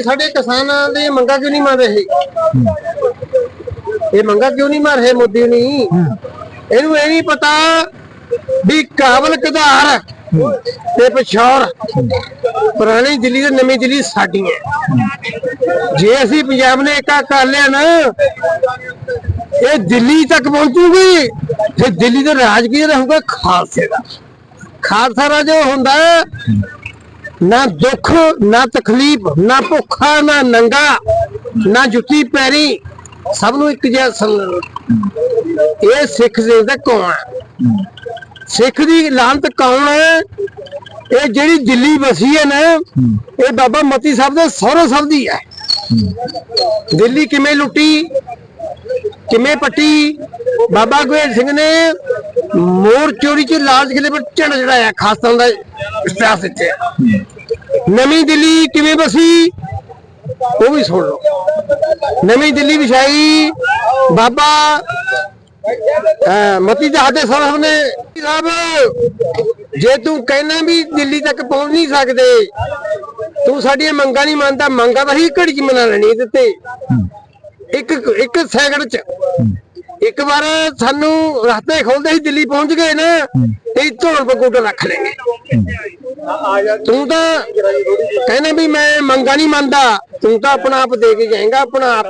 ਇਹ ਸਾਡੇ ਕਿਸਾਨਾਂ ਦੀ ਮੰਗਾਂ ਕਿਉਂ ਨਹੀਂ ਮੰਨ ਰਹੇ? ਇਹ ਮੰਗਾਂ ਕਿਉਂ ਨਹੀਂ ਮੰਨ ਮੋਦੀ ਨਹੀਂ ਇਹਨੂੰ ਇਹ ਨਹੀਂ ਪਤਾ ਵੀ ਕਾਬਲ ਕਧਾਰ ਤੇ ਪਿਛੌਰ ਪੁਰਾਣੀ ਦਿੱਲੀ ਤੇ ਨਵੀਂ ਦਿੱਲੀ ਸਾਡੀ ਹੈ। ਜੇ ਅਸੀਂ ਪੰਜਾਬ ਨੇ ਏਕਾ ਕਰ ਲਿਆ ਨਾ, ਇਹ ਦਿੱਲੀ ਤੱਕ ਪਹੁੰਚੂਗੀ, ਫਿਰ ਦਿੱਲੀ ਦਾ ਰਾਜ ਕੀ ਰਹੂਗਾ ਖਾਲਸੇ ਦਾ। ਖਾਲਸਾ ਰਾਜ ਉਹ ਹੁੰਦਾ। ਨਾ ਦੁੱਖ, ਨਾ ਤਕਲੀਫ, ਨਾ ਭੁੱਖਾ, ਨਾ ਨੰਗਾ, ਨਾ ਜੁੱਤੀ ਪੈਰੀ, ਸਭ ਨੂੰ ਇੱਕ ਜਿਹਾ ਇਹ ਸਿੱਖ ਦੇ ਦਾ ਕੌਣ ਹੈ? ਸਿੱਖ ਦੀ ਲਾਂਤ ਕੌਣ ਹੈ? ਇਹ ਜਿਹੜੀ ਦਿੱਲੀ ਵਸੀ ਹੈ ਨਾ, ਇਹ ਬਾਬਾ ਮਤੀ ਸਾਹਿਬ ਦੇ ਸਹੁਰੇ ਸਾਹਿਬ ਦੀ ਹੈ। ਦਿੱਲੀ ਕਿਵੇਂ ਲੁੱਟੀ, ਕਿਵੇਂ ਪੱਟੀ, ਬਾਬਾ ਗੋਇਲ ਸਿੰਘ ਨੇ ਮੋਰ ਚੋਰੀ ਚ ਲਾਲ ਕਿਲੇ ਪਰ ਝੰਡਾ ਚੜਾਇਆ ਖਾਸਤਾਂ ਦਾ ਇਤਿਹਾਸ ਇੱਥੇ। ਨਵੀਂ ਦਿੱਲੀ ਕਿਵੇਂ ਬਸੀ ਉਹ ਵੀ ਸੁਣ ਲਓ। ਨਵੀਂ ਦਿੱਲੀ ਵਿਛਾਈ ਬਾਬਾ ਮਤੀ ਜਹਾਦੇ ਸਾਹਿਬ ਨੇ ਸਾਹਿਬ ਜੇ ਤੂੰ ਕਹਿਣਾ ਵੀ ਦਿੱਲੀ ਤੱਕ ਪਹੁੰਚ ਨਹੀਂ ਸਕਦੇ ਤੂੰ ਸਾਡੀਆਂ ਮੰਗਾਂ ਨਹੀਂ ਮੰਨਦਾ ਮੰਗਾਂ ਤਾਂ ਹੀ ਘੜੀ ਚ ਮਨਾ ਲੈਣੀ ਦਿੱਤੇ। ਇੱਕ ਇੱਕ ਸੈਕਿੰਡ ਚ। ਇੱਕ ਵਾਰ ਸਾਨੂੰ ਰਸਤੇ ਖੋਲਦੇ ਹੀ ਦਿੱਲੀ ਪਹੁੰਚ ਗਏ ਨਾ ਤੇ ਧੋਣ ਪਕੂਟ ਰੱਖ ਲੈਂਗੇ ਤੂੰ ਤਾਂ ਕਹਿੰਦੇ ਵੀ ਮੈਂ ਮੰਗਾ ਨਹੀਂ ਮੰਨਦਾ ਤੂੰ ਤਾਂ ਆਪਣਾ ਆਪ ਦੇ ਕੇ ਜਾਏਗਾ ਆਪਣਾ ਆਪ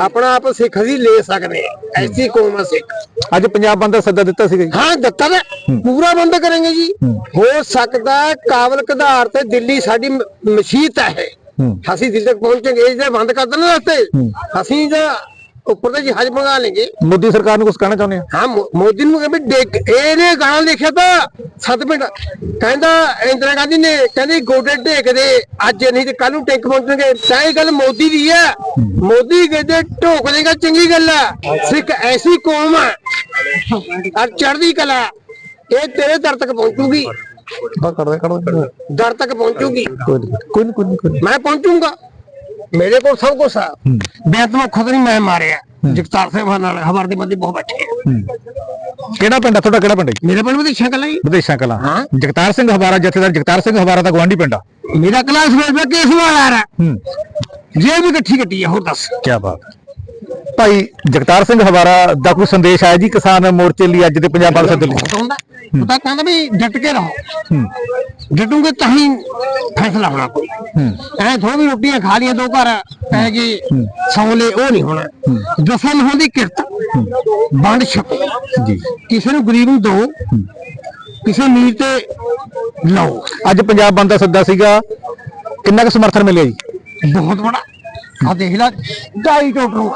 ਆਪਣਾ ਆਪ ਸਿੱਖ ਵੀ ਲੈ ਸਕਦੇ ਆ ਐਸੀ ਕੌਮ ਆ ਸਿੱਖ। ਅੱਜ ਪੰਜਾਬ ਬੰਦ ਦਾ ਸੱਦਾ ਦਿੱਤਾ ਸੀਗਾ ਜੀ। ਹਾਂ ਦਿੱਤਾ ਨਾ ਪੂਰਾ ਬੰਦ ਕਰਾਂਗੇ ਜੀ। ਹੋ। ਸਕਦਾ ਕਾਬਲ ਕਧਾਰ ਤੇ ਦਿੱਲੀ ਸਾਡੀ ਮਸ਼ੀਤ ਹੈ। ਅਸੀਂ ਦਿੱਲੀ ਤੱਕ ਪਹੁੰਚਾਂਗੇ ਇਹ ਜੇ ਬੰਦ ਕਰ ਦੇਣਾ ਰਸਤੇ। ਅਸੀਂ ਤਾਂ ਉੱਪਰ ਤੇ ਜਹਾਜ਼ ਮੰਗਾ ਲੇਂਗੇ। ਮੋਦੀ ਸਰਕਾਰ ਨੂੰ ਕੁਝ ਕਹਿਣਾ ਚਾਹੁੰਦੇ ਆ ਹਾਂ ਮੋ- ਮੋਦੀ ਨੂੰ ਕਹਿੰਦੇ ਡੇਕ ਇਹਨੇ ਗਾਣਾ ਲਿਖਿਆ ਤਾਂ ਸੱਤ ਮਿੰਟ। ਕਹਿੰਦਾ ਇੰਦਰਾ ਗਾਂਧੀ ਨੇ ਕਹਿੰਦੀ ਗੋਡੇ ਢੇਕਦੇ ਅੱਜ ਨਹੀਂ ਤੇ ਕੱਲ ਨੂੰ ਟੈਂਕ ਪਹੁੰਚਣਗੇ। ਤਾਂ ਇਹ ਗੱਲ ਮੋਦੀ ਦੀ ਹੈ। ਮੋਦੀ ਕਹਿੰਦੇ ਢੋਕ ਦੇਗਾ ਚੰਗੀ ਗੱਲ ਹੈ। ਸਿੱਖ ਐਸੀ ਕੌਮ ਹੈ। ਔਰ ਚੜ੍ਹਦੀ ਕਲਾ ਇਹ ਤੇਰੇ ਦਰ ਤੱਕ ਪਹੁੰਚੂਗੀ। ਬਸ ਕਰ ਦੇ ਕਰ ਦੇ ਦਰ ਤੱਕ ਪਹੁੰਚੂਗੀ। ਕੋਈ ਨਹੀਂ ਕੋਈ ਨਹੀਂ ਕੋਈ ਨਹੀਂ, ਕੋਈ ਨਹੀਂ ਮੈਂ ਪਹੁੰਚੂਗਾ। ਮੇਰੇ ਕੋਲ ਸਭ ਕੁਝ ਆ। ਬੇਤਮਾ ਖੁਦ ਨਹੀਂ ਮੈਂ ਮਾਰਿਆ। ਜਗਤਾਰ ਸਿੰਘ ਨਾਲ ਹਵਾਰ ਦੇ ਬੰਦੇ ਬਹੁਤ ਬੈਠੇ ਆ। ਕਿਹੜਾ ਪਿੰਡ ਆ? ਤੁਹਾਡਾ ਕਿਹੜਾ ਪਿੰਡ ਹੈ ਜੀ? ਮੇਰੇ ਪਿੰਡ ਵਿੱਚ ਸ਼ਕਲ ਹੈ। ਵਿਦੇਸ਼ਾਂ ਕਲਾ। ਜਗਤਾਰ ਸਿੰਘ ਹਵਾਰਾ ਜਥੇਦਾਰ ਜਗਤਾਰ ਸਿੰਘ ਹਵਾਰਾ ਦਾ ਗਵਾਂਢੀ ਪਿੰਡ ਆ। ਮੇਰਾ ਕਲਾਸ ਵਿੱਚ ਕੇਸ ਵਾਲਾ ਆ ਜੇ ਵੀ ਇਕੱਠੀ ਕੱਟੀ ਆ ਹੋਰ ਦੱਸ। ਕੀ ਬਾਤ। ਭਾਈ ਜਗਤਾਰ ਸਿੰਘ ਹਵਾਰਾ ਦਾ ਕੋਈ ਸੰਦੇਸ਼ ਆਇਆ ਜੀ ਕਿਸਾਨ ਮੋਰਚੇ ਲਈ ਅੱਜ ਦੇ ਪੰਜਾਬ ਵਾਲੇ ਸੱਦੇ ਲਈ ਕਹਿੰਦਾ ਵੀ ਡਟ ਕੇ ਰਹੋ। ਡਟੂਗੇ ਤਾਂ ਹੀ ਫੈਸਲਾ ਹੋਣਾ। ਐ ਥੋੜੀ ਵੀ ਰੋਟੀਆਂ ਖਾ ਲੀਆਂ ਦੋ ਘਰ ਪੈ ਗਏ ਸੌਲੇ ਉਹ ਨਹੀਂ ਹੋਣਾ। ਦਸਨ ਹੁੰਦੀ ਕਿਰਤ ਵੰਡ ਛਕੋ। ਜੀ। ਕਿਸੇ ਨੂੰ ਗਰੀਬ ਨੂੰ ਦੋ ਕਿਸੇ ਅਮੀਰ ਤੇ ਲਓ। ਅੱਜ ਪੰਜਾਬ ਬੰਦ ਦਾ ਸੱਦਾ ਸੀਗਾ। ਕਿੰਨਾ ਕੁ ਸਮਰਥਨ ਮਿਲਿਆ ਜੀ? ਬਹੁਤ ਬੜਾ। ਆ ਦੇਖ ਲੈ ਢਾਈ ਟੋਟਰੂ